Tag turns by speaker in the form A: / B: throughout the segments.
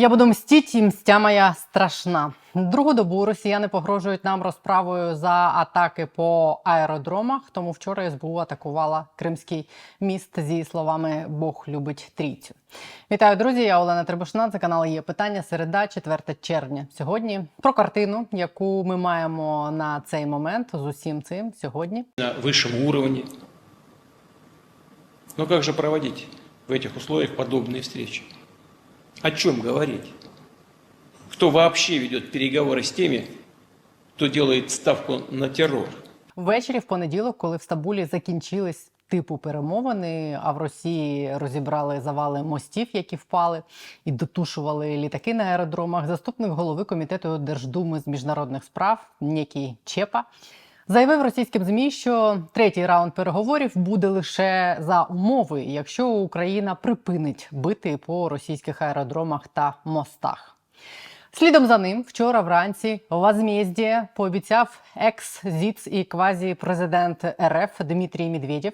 A: Я буду мстіть, і мстя моя страшна. Другу добу росіяни погрожують нам розправою за атаки по аеродромах. Тому вчора СБУ атакувала Кримський міст зі словами Бог любить трійцю. Вітаю, друзі! Я Олена Требушна. Це канал є питання. Середа, 4 червня. Сьогодні про картину, яку ми маємо на цей момент з усім цим сьогодні.
B: на высшем уровне. Но как же проводить в этих условиях подобные встречи? О чем говорить? Кто вообще ведет переговоры с теми, кто делает ставку на террор?
A: Ввечері в понеділок, коли в Стамбулі закінчились типу перемовини, а в Росії розібрали завали мостів, які впали, і дотушували літаки на аеродромах. Заступник голови комітету Держдуми з міжнародних справ Нєкій Чепа заявив російським змі, що третій раунд переговорів буде лише за умови, якщо Україна припинить бити по російських аеродромах та мостах. Слідом за ним вчора вранці Возмездія пообіцяв екс-зіц і квазі-президент РФ Дмитрій Медведєв,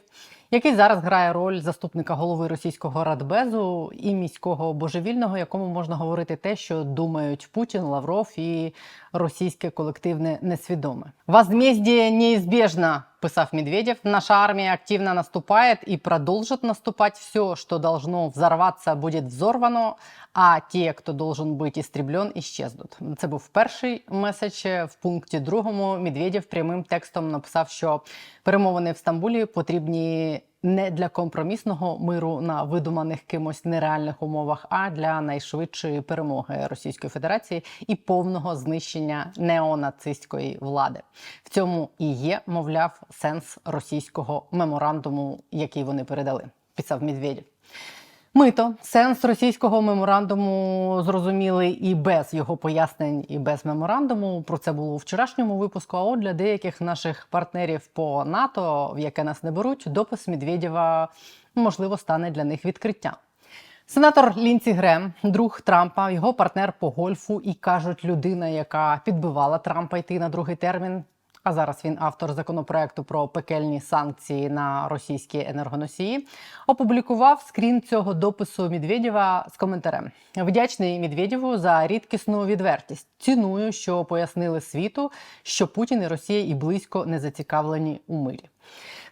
A: який зараз грає роль заступника голови російського радбезу і міського божевільного, якому можна говорити те, що думають Путін, Лавров і російське колективне несвідоме. Возмездие неизбежно, писав Медведев. Наша армия активно наступает и продолжит наступать. Все, что должно взорваться, будет взорвано, а ті, хто должен бути істріблен, исчезнут. Це був перший меседж. В пункті другому Медведєв прямим текстом написав, що перемовини в Стамбулі потрібні не для компромісного миру на видуманих кимось нереальних умовах, а для найшвидшої перемоги Російської Федерації і повного знищення неонацистської влади. В цьому і є, мовляв, сенс російського меморандуму, який вони передали. Писав Медведєв. Мито сенс російського меморандуму зрозумілий і без його пояснень, і без меморандуму. Про це було у вчорашньому випуску. А от для деяких наших партнерів по НАТО, в яке нас не беруть, допис Медведєва можливо стане для них відкриттям. Сенатор Лінці Грем, друг Трампа, його партнер по гольфу, і кажуть, людина, яка підбивала Трампа йти на другий термін. А зараз він автор законопроекту про пекельні санкції на російські енергоносії. Опублікував скрін цього допису Медведєва з коментарем. Вдячний Медведєву за рідкісну відвертість. Ціную, що пояснили світу, що Путін і Росія і близько не зацікавлені у мирі.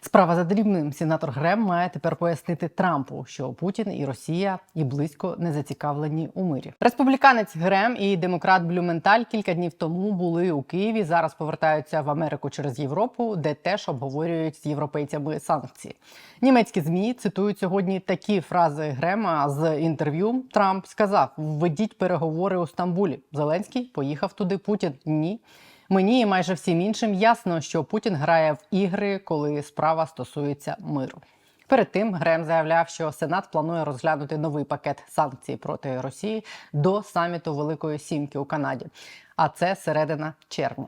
A: Справа за дрібним. Сенатор Грем має тепер пояснити Трампу, що Путін і Росія і близько не зацікавлені у мирі. Республіканець Грем і демократ Блюменталь кілька днів тому були у Києві. Зараз повертаються в Америку через Європу, де теж обговорюють з європейцями санкції. Німецькі змі цитують сьогодні такі фрази Грема з інтерв'ю. Трамп сказав: введіть переговори у Стамбулі. Зеленський поїхав туди. Путін ні. Мені і майже всім іншим ясно, що Путін грає в ігри, коли справа стосується миру. Перед тим Грем заявляв, що Сенат планує розглянути новий пакет санкцій проти Росії до саміту Великої Сімки у Канаді. А це середина червня.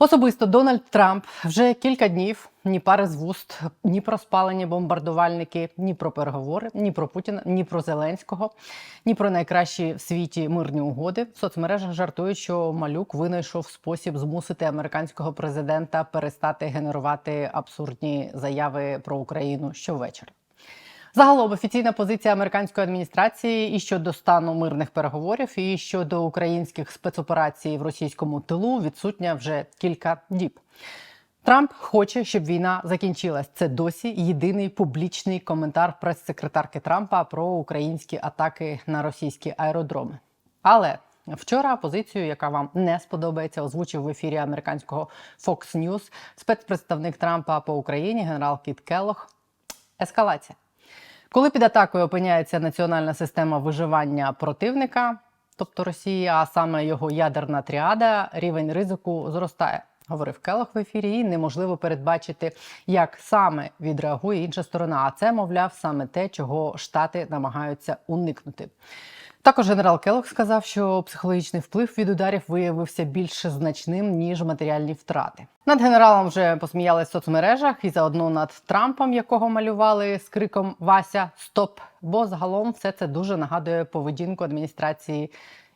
A: Особисто Дональд Трамп вже кілька днів ні пари з вуст, ні про спалені бомбардувальники, ні про переговори, ні про Путіна, ні про Зеленського, ні про найкращі в світі мирні угоди. В соцмережах жартують, що малюк винайшов спосіб змусити американського президента перестати генерувати абсурдні заяви про Україну щовечора. Загалом офіційна позиція американської адміністрації і щодо стану мирних переговорів, і щодо українських спецоперацій в російському тилу відсутня вже кілька діб. Трамп хоче, щоб війна закінчилась. Це досі єдиний публічний коментар прес-секретарки Трампа про українські атаки на російські аеродроми. Але вчора позицію, яка вам не сподобається, озвучив в ефірі американського Fox News спецпредставник Трампа по Україні, генерал Кіт Келлох. Ескалація. Коли під атакою опиняється національна система виживання противника, тобто Росії, а саме його ядерна тріада, рівень ризику зростає. Говорив Келох в ефірі, і неможливо передбачити, як саме відреагує інша сторона. А це, мовляв, саме те, чого штати намагаються уникнути. Також генерал Келох сказав, що психологічний вплив від ударів виявився більш значним ніж матеріальні втрати. Над генералом вже посміялись в соцмережах і заодно над Трампом, якого малювали з криком Вася Стоп! Бо загалом все це дуже нагадує поведінку адміністрації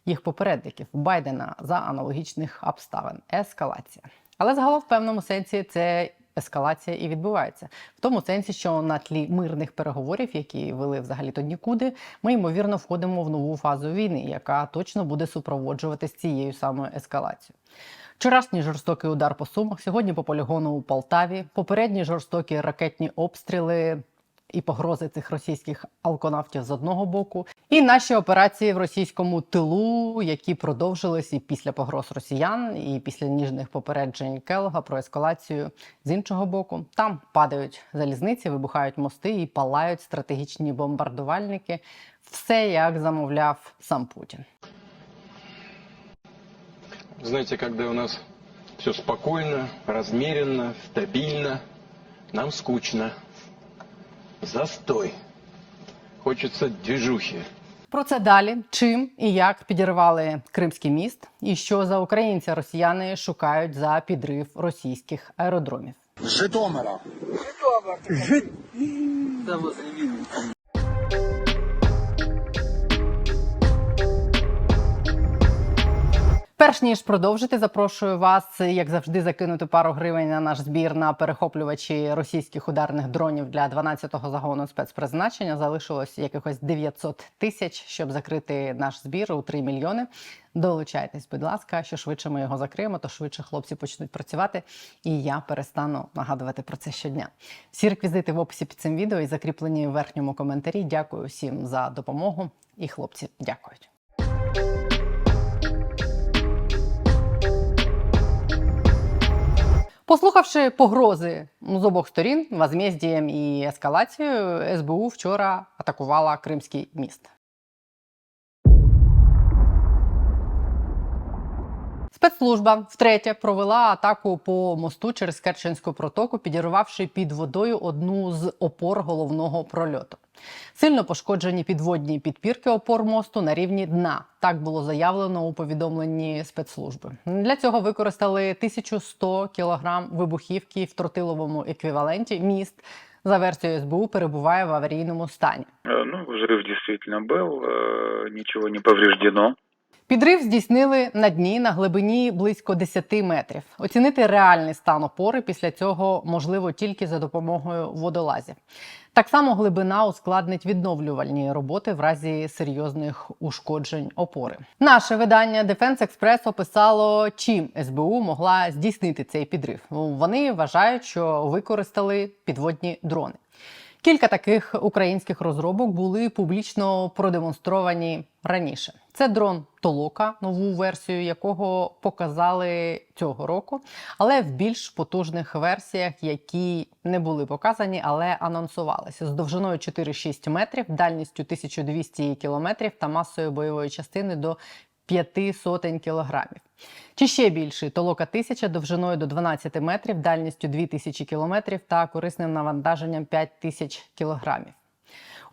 A: їх попередників Байдена за аналогічних обставин. Ескалація. Але загалом в певному сенсі це ескалація і відбувається. В тому сенсі, що на тлі мирних переговорів, які вели взагалі то нікуди, ми ймовірно входимо в нову фазу війни, яка точно буде супроводжуватись цією самою ескалацією. Вчорашній жорстокий удар по сумах, сьогодні по полігону у Полтаві, попередні жорстокі ракетні обстріли і погрози цих російських алконавтів з одного боку, і наші операції в російському тилу, які продовжились і після погроз росіян, і після ніжних попереджень Келога про ескалацію з іншого боку. Там падають залізниці, вибухають мости і палають стратегічні бомбардувальники. Все як замовляв сам Путін.
C: Знаете, когда у нас все спокойно, размеренно, стабильно, нам скучно. Застой. Хочеться движухи.
A: Про це далі, чим і як підірвали Кримський міст, і що за українця росіяни шукають за підрив російських аеродромів.
D: Житомира.
A: Перш ніж продовжити, запрошую вас, як завжди, закинути пару гривень на наш збір на перехоплювачі російських ударних дронів для 12-го загону спецпризначення. Залишилось якихось 900 тисяч, щоб закрити наш збір у 3 мільйони. Долучайтесь, будь ласка, що швидше ми його закриємо, то швидше хлопці почнуть працювати, і я перестану нагадувати про це щодня. Всі реквізити в описі під цим відео і закріплені в верхньому коментарі. Дякую всім за допомогу. І хлопці дякують. Послухавши погрози з обох сторін, возмездієм і ескалацією, СБУ вчора атакувала Кримський міст. Спецслужба втретє провела атаку по мосту через Керченську протоку, підірвавши під водою одну з опор головного прольоту. Сильно пошкоджені підводні підпірки опор мосту на рівні дна. Так було заявлено у повідомленні спецслужби. Для цього використали 1100 кілограм вибухівки в тротиловому еквіваленті. Міст за версією СБУ перебуває в аварійному стані.
E: Э, Ну, взрыв действительно был, э, ничего не повреждено.
A: Підрив здійснили на дні на глибині близько 10 метрів. Оцінити реальний стан опори після цього можливо тільки за допомогою водолазів. Так само глибина ускладнить відновлювальні роботи в разі серйозних ушкоджень опори. Наше видання Defense Express описало, чим СБУ могла здійснити цей підрив. Вони вважають, що використали підводні дрони. Кілька таких українських розробок були публічно продемонстровані раніше. Це дрон Толока, нову версію якого показали цього року, але в більш потужних версіях, які не були показані, але анонсувалися з довжиною 4-6 метрів, дальністю 1200 кілометрів та масою бойової частини до п'яти сотень кілограмів. Чи ще більший толока 1000 довжиною до 12 метрів, дальністю 2000 кілометрів та корисним навантаженням 5000 кілограмів.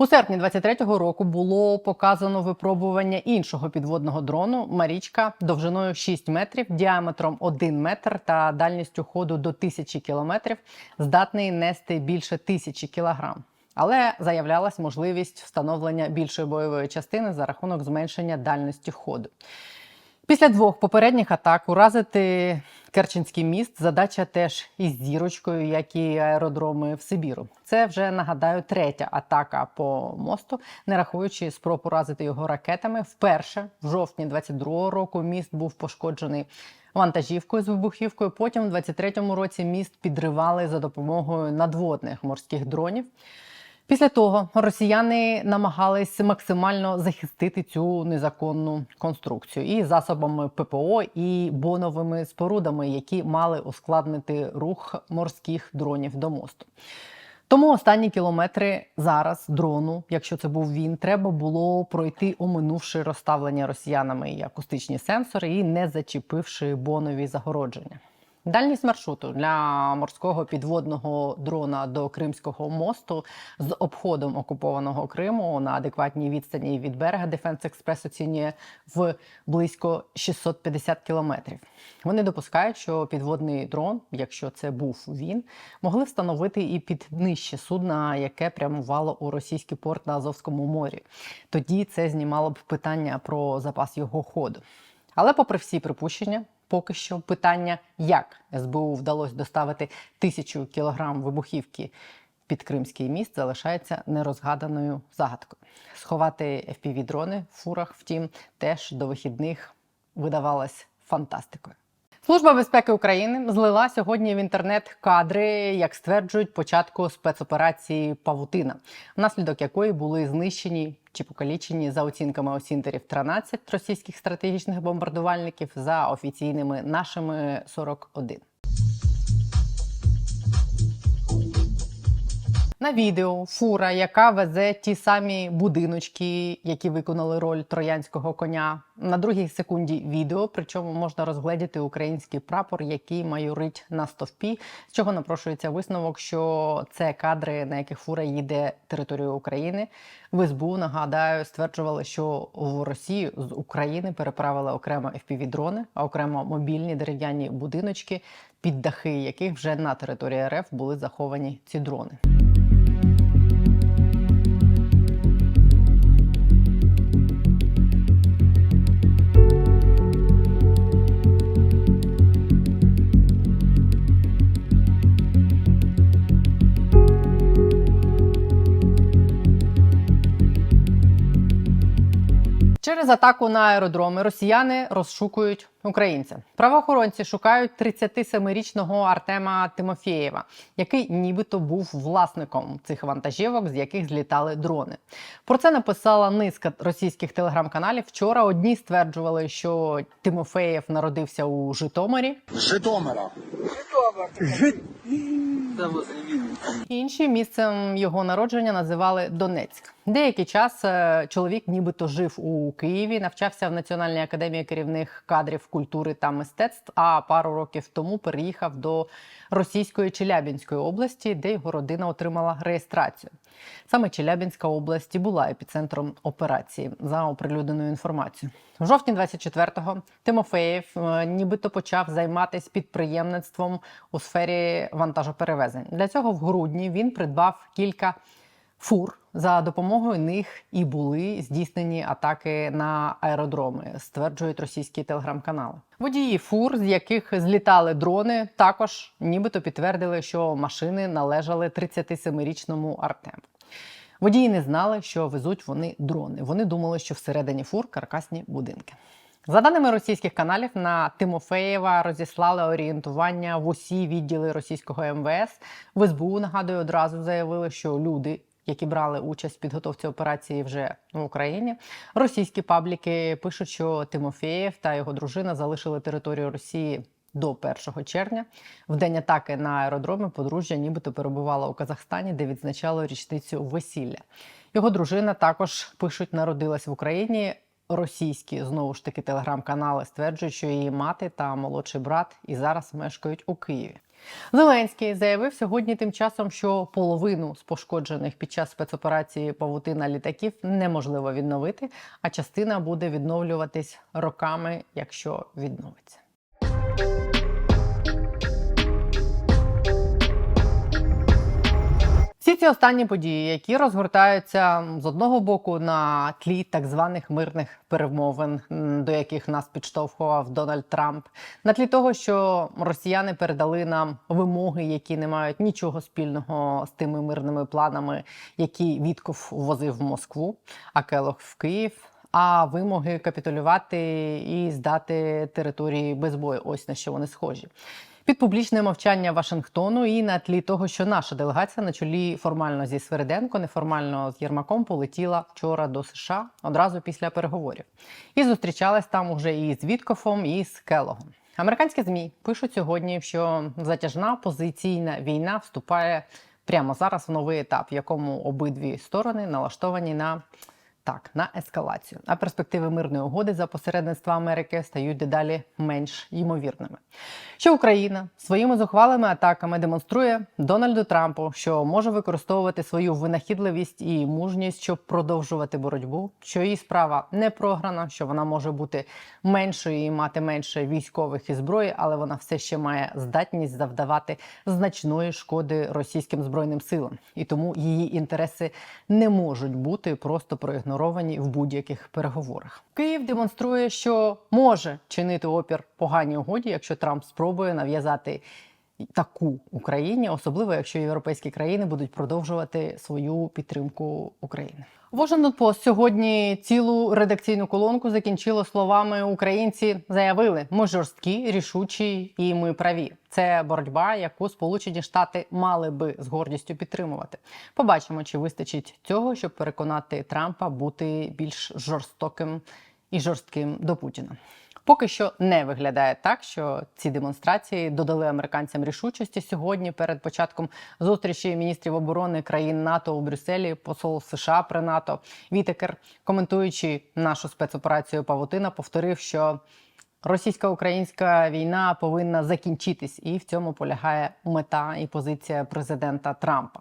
A: У серпні 23-го року було показано випробування іншого підводного дрону Марічка довжиною 6 метрів, діаметром 1 метр та дальністю ходу до 1000 кілометрів, здатний нести більше 1000 кілограм. Але заявлялась можливість встановлення більшої бойової частини за рахунок зменшення дальності ходу. Після двох попередніх атак уразити Керченський міст задача теж із зірочкою, як і аеродроми в Сибіру. Це вже нагадаю третя атака по мосту, не рахуючи спроб уразити його ракетами. Вперше в жовтні 22-го року міст був пошкоджений вантажівкою з вибухівкою. Потім, в 23-му році, міст підривали за допомогою надводних морських дронів. Після того росіяни намагались максимально захистити цю незаконну конструкцію і засобами ППО, і боновими спорудами, які мали ускладнити рух морських дронів до мосту. Тому останні кілометри зараз дрону, якщо це був він, треба було пройти, оминувши розставлення росіянами і акустичні сенсори і не зачепивши бонові загородження. Дальність маршруту для морського підводного дрона до Кримського мосту з обходом окупованого Криму на адекватній відстані від берега Defense Express оцінює в близько 650 кілометрів. Вони допускають, що підводний дрон, якщо це був він, могли встановити і під нижче судна, яке прямувало у російський порт на Азовському морі. Тоді це знімало б питання про запас його ходу. Але, попри всі припущення, поки що питання, як СБУ вдалося доставити тисячу кілограм вибухівки під Кримський міст, залишається нерозгаданою загадкою. Сховати FPV-дрони в фурах, втім, теж до вихідних видавалось фантастикою. Служба безпеки України злила сьогодні в інтернет кадри, як стверджують, початку спецоперації Павутина, внаслідок якої були знищені чи покалічені за оцінками осінтерів 13 російських стратегічних бомбардувальників, за офіційними нашими 41. На відео фура, яка везе ті самі будиночки, які виконали роль троянського коня. На другій секунді відео, причому можна розгледіти український прапор, який майорить на стовпі, з чого напрошується висновок, що це кадри, на яких фура їде територією України. В СБУ нагадаю, стверджували, що в Росію з України переправили окремо FPV-дрони, а окремо мобільні дерев'яні будиночки, під дахи яких вже на території РФ були заховані ці дрони. Через атаку на аеродроми росіяни розшукують українця. Правоохоронці шукають 37-річного Артема Тимофєєва, який нібито був власником цих вантажівок, з яких злітали дрони. Про це написала низка російських телеграм-каналів. Вчора одні стверджували, що Тимофеєв народився у Житомирі,
D: Житомира.
A: Інші місцем його народження називали Донецьк. Деякий час е, чоловік нібито жив у Києві, навчався в Національній академії керівних кадрів культури та мистецтв. А пару років тому переїхав до російської Челябінської області, де його родина отримала реєстрацію. Саме Челябінська область була епіцентром операції за оприлюдненою інформацією. В жовтні 24-го Тимофеєв е, нібито почав займатися підприємництвом у сфері вантажоперевезень. Для цього в грудні він придбав кілька фур. За допомогою них і були здійснені атаки на аеродроми, стверджують російські телеграм-канали. Водії фур, з яких злітали дрони, також нібито підтвердили, що машини належали 37-річному Артему. Водії не знали, що везуть вони дрони. Вони думали, що всередині фур каркасні будинки. За даними російських каналів, на Тимофеєва розіслали орієнтування в усі відділи російського МВС. В СБУ нагадую, одразу заявили, що люди, які брали участь в підготовці операції вже в Україні, російські пабліки пишуть, що Тимофеєв та його дружина залишили територію Росії. До 1 червня в день атаки на аеродроми подружжя нібито перебувало у Казахстані, де відзначало річницю весілля. Його дружина також пишуть, народилась в Україні. Російські знову ж таки телеграм-канали стверджують, що її мати та молодший брат і зараз мешкають у Києві. Зеленський заявив сьогодні тим часом, що половину з пошкоджених під час спецоперації павутина літаків неможливо відновити, а частина буде відновлюватись роками, якщо відновиться. Всі ці останні події, які розгортаються з одного боку на тлі так званих мирних перемовин, до яких нас підштовхував Дональд Трамп, на тлі того, що росіяни передали нам вимоги, які не мають нічого спільного з тими мирними планами, які Вітков возив в Москву, а Келох в Київ. А вимоги капітулювати і здати території без бою. Ось на що вони схожі. Під публічне мовчання Вашингтону і на тлі того, що наша делегація на чолі формально зі Свериденко, неформально з Єрмаком полетіла вчора до США одразу після переговорів. І зустрічалась там уже і з Віткофом, і з Келогом. Американські змі пишуть сьогодні, що затяжна позиційна війна вступає прямо зараз в новий етап, в якому обидві сторони налаштовані на так, на ескалацію. А перспективи мирної угоди за посередництва Америки стають дедалі менш ймовірними. Що Україна своїми зухвалими атаками демонструє Дональду Трампу, що може використовувати свою винахідливість і мужність, щоб продовжувати боротьбу, що її справа не програна, що вона може бути меншою і мати менше військових і зброї, але вона все ще має здатність завдавати значної шкоди російським збройним силам, і тому її інтереси не можуть бути просто проігноровані проігноровані в будь-яких переговорах. Київ демонструє, що може чинити опір поганій угоді, якщо Трамп спробує нав'язати таку Україні, особливо якщо європейські країни будуть продовжувати свою підтримку України. Washington Post сьогодні цілу редакційну колонку закінчило словами Українці заявили: ми жорсткі, рішучі і ми праві. Це боротьба, яку Сполучені Штати мали би з гордістю підтримувати. Побачимо, чи вистачить цього, щоб переконати Трампа бути більш жорстоким і жорстким до Путіна. Поки що не виглядає так, що ці демонстрації додали американцям рішучості сьогодні. Перед початком зустрічі міністрів оборони країн НАТО у Брюсселі, посол США при НАТО Вітекер, коментуючи нашу спецоперацію Павутина, повторив, що російсько-українська війна повинна закінчитись, і в цьому полягає мета і позиція президента Трампа.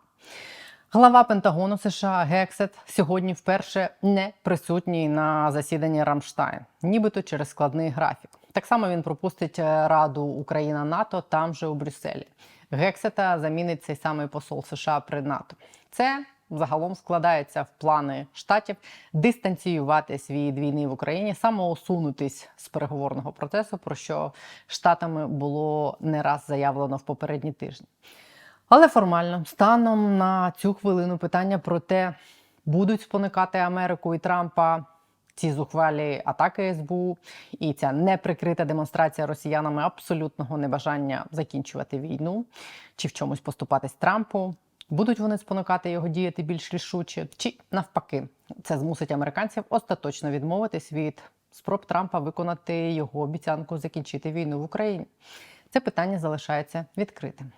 A: Глава Пентагону США Гексет сьогодні вперше не присутній на засіданні Рамштайн, нібито через складний графік. Так само він пропустить е, Раду Україна НАТО там же у Брюсселі. Гексета замінить цей самий посол США при НАТО. Це загалом складається в плани штатів дистанціюватись від війни в Україні, самоусунутись з переговорного процесу, про що штатами було не раз заявлено в попередні тижні. Але формально, станом на цю хвилину, питання про те, будуть спонукати Америку і Трампа ці зухвалі атаки СБУ і ця неприкрита демонстрація росіянами абсолютного небажання закінчувати війну чи в чомусь поступатись Трампу. Будуть вони спонукати його діяти більш рішуче, чи навпаки, це змусить американців остаточно відмовитись від спроб Трампа виконати його обіцянку закінчити війну в Україні. Це питання залишається відкритим.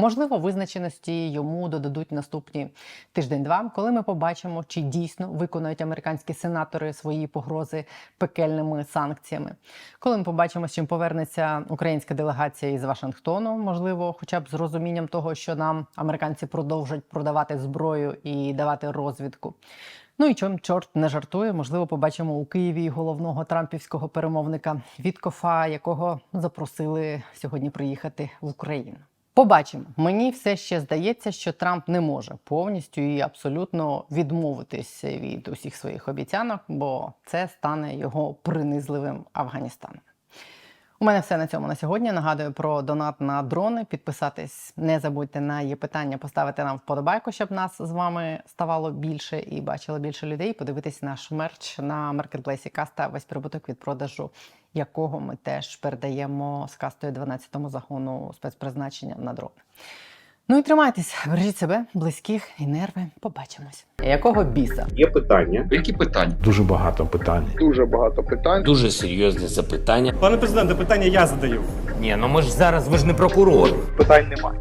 A: Можливо, визначеності йому додадуть наступні тиждень-два, коли ми побачимо, чи дійсно виконають американські сенатори свої погрози пекельними санкціями. Коли ми побачимо, з чим повернеться українська делегація із Вашингтону, можливо, хоча б з розумінням того, що нам американці продовжать продавати зброю і давати розвідку. Ну і чом чорт не жартує, можливо, побачимо у Києві головного трампівського перемовника Віткофа, якого запросили сьогодні приїхати в Україну. Побачимо. Мені все ще здається, що Трамп не може повністю і абсолютно відмовитись від усіх своїх обіцянок, бо це стане його принизливим Афганістаном. У мене все на цьому на сьогодні. Нагадую про донат на дрони. Підписатись не забудьте на є питання, поставити нам вподобайку, щоб нас з вами ставало більше і бачило більше людей. Подивитись наш мерч на маркетплейсі Каста. Весь прибуток від продажу, якого ми теж передаємо з кастою 12-му загону спецпризначення на дрони. Ну і тримайтесь, бережіть себе, близьких і нерви. Побачимось. Якого біса?
D: Є питання.
F: Які питання?
G: Дуже багато питань.
H: Дуже багато питань.
F: Дуже серйозні запитання.
I: Пане президенте, питання я задаю.
F: Ні, ну ми ж зараз ви ж не прокурор.
H: Питань немає.